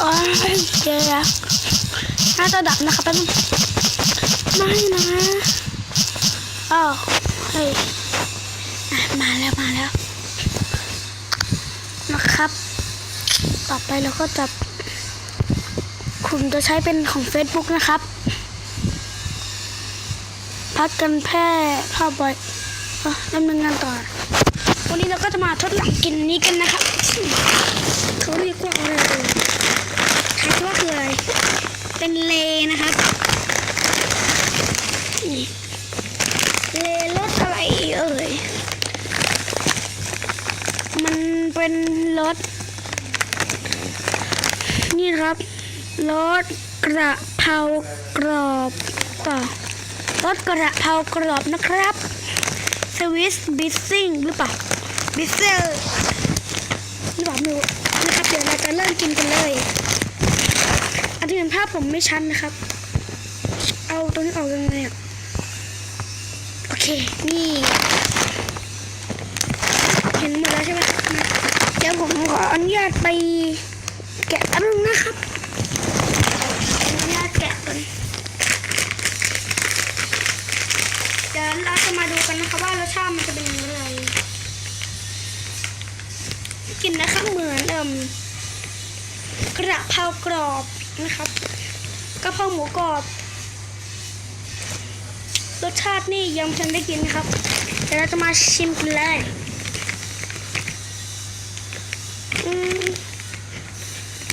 โอ้ยเดี๋ยวนะน่าจะดับนะครับแป๊บนึงไม่นะอ้าวเฮ้ยมาแล้วมาแล้ว นะครับ ต่อไปเราก็จะคุณจะใช้เป็นของ Facebook นะครับ พักกันแพร่ภาพบ่อยเอ่อดำเนินงานต่อ วันนี้เราก็จะมาทดลองกินนี้กันนะครับเขาเรียกว่าอะไรเอ่ยทายว่าคืออะไร เป็ นเลนะครับเลรสอะไรเอ่ย มันเป็นรสนี่ครับรสกระเพรากรอบต่อรสกระเพรากรอบนะครับสวิสบิสซิ่งหรือเปล่าบิสเซลหรือเปล่าไม่รู้นะครับเดี๋ยวเราจะเริ่มกินกันเลย เป็นภาพผมไม่ชัดนะครับ เอาตรงนี้ออกยังไงอะ โอเค นี่ เห็นหมดแล้วใช่ไหมเดี๋ยวผมขออนุญาตไปแกะอันนึงนะครับอนุญาตแกะก่อนเดี๋ยวเราจะมาดูกันนะคะว่ารสชาติมันจะเป็นยังไงกินนะครับเหมือนเดิมกระเพรากรอบ นะครับกระเพราหมูกรอบ รสชาตินี่ยังไม่ทันได้กินนะครับ เดี๋ยวเราจะมาชิมกันเลย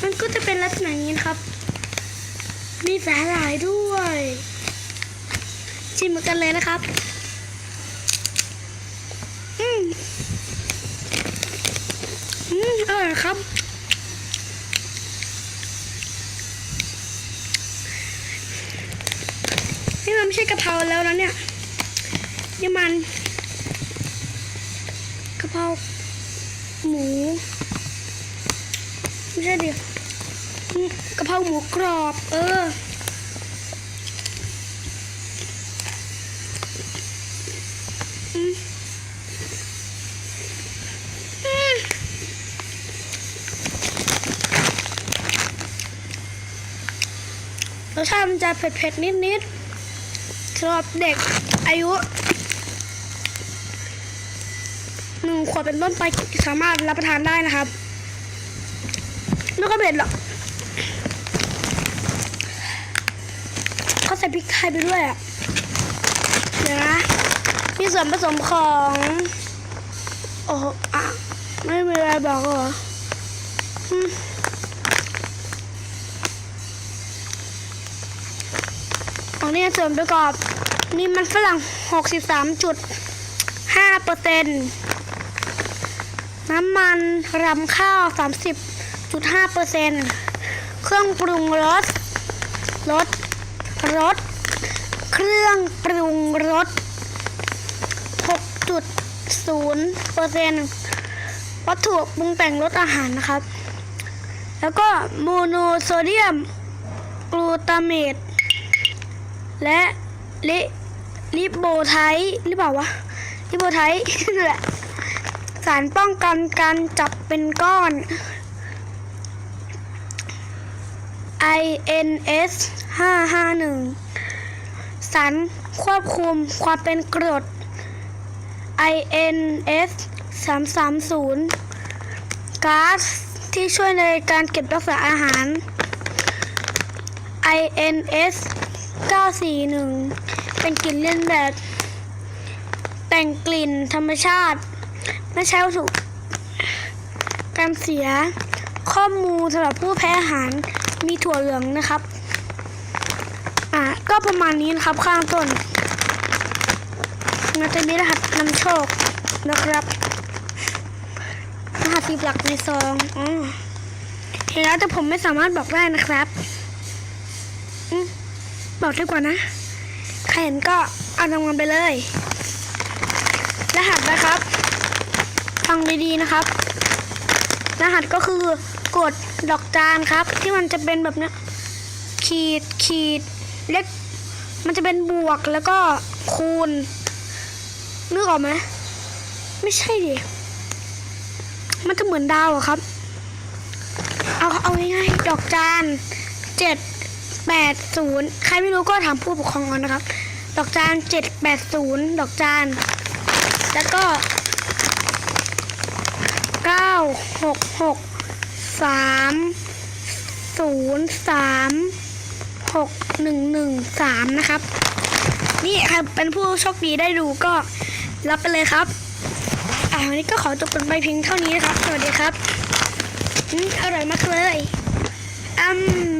มันก็จะเป็นลักษณะนี้นะครับ มีสาหร่ายด้วย ชิมเหมือนกันเลยนะครับ อืม อืมอร่อยครับ นี่มัน ไม่ใช่กะเพราแล้วนะเนี่ยนี่มันกะเพราหมูไม่ใช่ดิกะเพราหมูกรอบ เอออืมอืมรสชาติมันจะเผ็ดๆนิดๆ สำหรับเด็กอายุหนึ่งขวบเป็นต้นไปสามารถรับประทานได้นะครับไม่ก็เผ็ดหรอกเขาใส่พริกไทยไปด้วยอะเดี๋ยวนะมีส่วนผสมของโอ้อะไม่มีอะไรบอกเหรออืม ของนี่ส่วนประกอบ นี่มันฝรั่ง 63.5เปอร์เซ็นต์น้ำมันรำข้าว 30.5เปอร์เซ็นต์เครื่องปรุงรสรสรสเครื่องปรุงรส6.0เปอร์เซ็นต์วัตถุปรุงแต่งรสอาหารนะครับ แล้วก็โมโนโซเดียมกลูตาเมต และลิลิโบไทหรือเปล่าวะลิโบไทต์นั่นแหละสารป้องกันการจับเป็นก้อน INS 551 สารควบคุมความเป็นกรด INS 330 ก๊าซที่ช่วยในการเก็บรักษาอาหาร INS 941 เป็นกลิ่นเลียนแบบ แต่งกลิ่นธรรมชาติ ไม่ใช่วัตถุการเสีย ข้อมูลสำหรับผู้แพ้อาหารมีถั่วเหลืองนะครับ อะ ก็ประมาณนี้นะครับข้างต้นมันจะมีรหัสนำโชคนะครับ รหัสสิบหลักในซองอ๋อเห็นแล้วแต่ผมไม่สามารถบอกได้นะครับ อืม บอกดีกว่านะใครเห็นก็เอารางวัลไปเลย รหัสนะครับฟังดีๆนะครับ รหัสก็คือกดดอกจานครับ ที่มันจะเป็นแบบเนี้ยขีดขีดเล็ก มันจะเป็นบวกแล้วก็คูณนึกออกไหมไม่ใช่ดิมันจะเหมือนดาวอะครับ เอาเอาง่ายๆดอกจานเจ็ด แปดศูนย์ใครไม่รู้ก็ถามผู้ปกครองเอานะครับ ดอกจานเจ็ดแปดศูนย์ดอกจานแล้วก็เก้าหกหกสามศูนย์สามหกหนึ่งหนึ่งสามนะครับ นี่ใครเป็นผู้โชคดีได้ดูก็รับไปเลยครับอ่าวันนี้ก็ขอจบกันไปเพียงเท่านี้นะครับ สวัสดีครับ อืมอร่อยมากเลยอืม